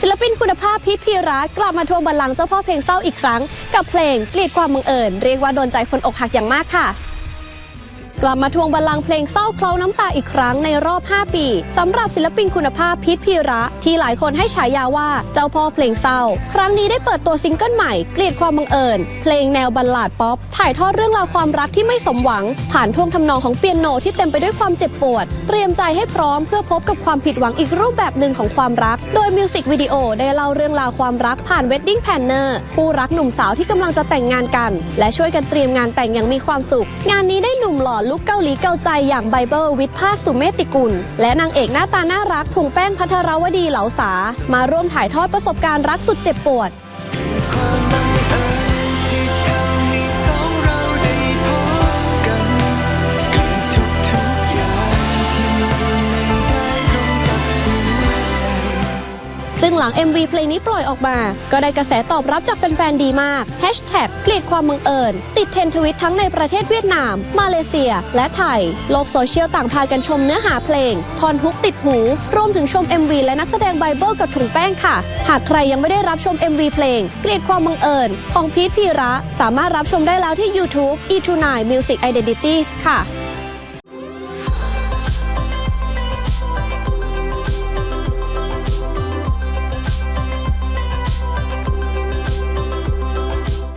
ศิลปินคุณภาพพีทพีระกลับมาทวงบัลลังก์เจ้าพ่อเพลงเศร้าอีกครั้ง กับเพลงกลีดความบังเอิญเรียกว่าโดนใจคนอกหักอย่างมากค่ะ กลับมาทวงบัลลังก์เพลงเศร้าเคล้าน้ำตาอีกครั้งในรอบ 5 ปีสำหรับศิลปินคุณภาพพีทพีระ ที่หลายคนให้ฉายาว่าเจ้าพ่อเพลงเศร้า ครั้งนี้ได้เปิดตัวซิงเกิลใหม่เกลียดความบังเอิญ เพลงแนวบัลลาดป๊อป ถ่ายทอดเรื่องราวความรักที่ไม่สมหวัง ผ่านท่วงทำนองของเปียโนที่เต็มไปด้วยความเจ็บปวด เตรียมใจให้พร้อมเพื่อพบกับความผิดหวังอีกรูปแบบหนึ่งของความรัก โดยมิวสิกวิดีโอได้เล่าเรื่องราวความรักผ่านเวดดิ้งแพนเนอร์คู่รักหนุ่มสาวที่กำลังจะแต่งงานกัน และช่วยกันเตรียมงานแต่งอย่างมีความสุข งานนี้ได้หนุ่มหล่อลุกเกาหลีเกาใจอย่างไบเบิลวิทย์ภาสุเมติกุล และนางเอกหน้าตาน่ารักถุงแป้งพัทรวดีเหลาสา มาร่วมถ่ายทอดประสบการณ์รักสุดเจ็บปวด ซึ่งหลัง MV เพลงนี้ปล่อยออกมา ก็ได้กระแสตอบรับจากแฟนๆดีมาก Hashtag เกลียดความบังเอิญ ติดเทรนทวิตทั้งในประเทศเวียดนาม มาเลเซีย และไทย โลกโซเชียลต่างพากันชมเนื้อหาเพลงทอนฮุกติดหู รวมถึงชม MV และนักแสดงไบเบิลกับถุงแป้งค่ะ หากใครยังไม่ได้รับชม MV เพลง เกลียดความบังเอิญ ของพีทพีระ สามารถรับชมได้แล้วที่ YouTube E29 Music Identities ค่ะ